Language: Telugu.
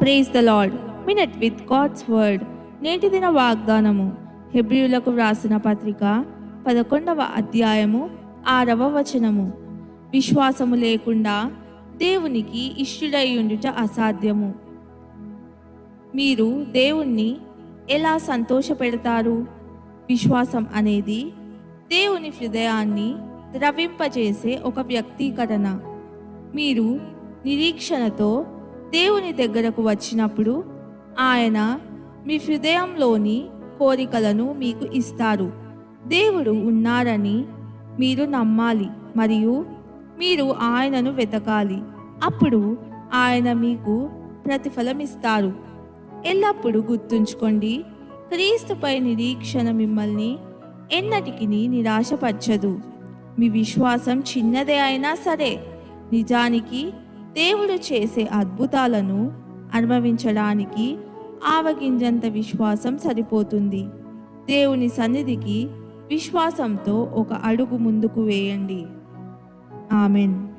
Praise the lord minute with god's word నేటి దిన వాగ్దానము. హెబ్రియులకు వ్రాసిన పత్రిక పదకొండవ అధ్యాయము ఆరవ వచనము. విశ్వాసము లేకుండా దేవునికి ఇష్టుడై ఉండుట అసాధ్యము. మీరు దేవుణ్ణి ఎలా సంతోషపెడతారు? విశ్వాసం అనేది దేవుని హృదయాన్ని ద్రవింపజేసే ఒక వ్యక్తీకరణ. మీరు నిరీక్షణతో దేవుని దగ్గరకు వచ్చినప్పుడు ఆయన మీ హృదయంలోని కోరికలను మీకు ఇస్తారు. దేవుడు ఉన్నారని మీరు నమ్మాలి మరియు మీరు ఆయనను వెతకాలి. అప్పుడు ఆయన మీకు ప్రతిఫలం ఇస్తారు ఎల్లప్పుడూ గుర్తుంచుకోండి క్రీస్తుపై నిరీక్షణ మిమ్మల్ని ఎన్నటికి నిరాశపరచదు. మీ విశ్వాసం చిన్నదే అయినా సరే నిజానికి దేవుడు చేసే అద్భుతాలను అనుభవించడానికి ఆవగింజంత విశ్వాసం సరిపోతుంది. దేవుని సన్నిధికి విశ్వాసంతో ఒక అడుగు ముందుకు వేయండి. ఆమెన్.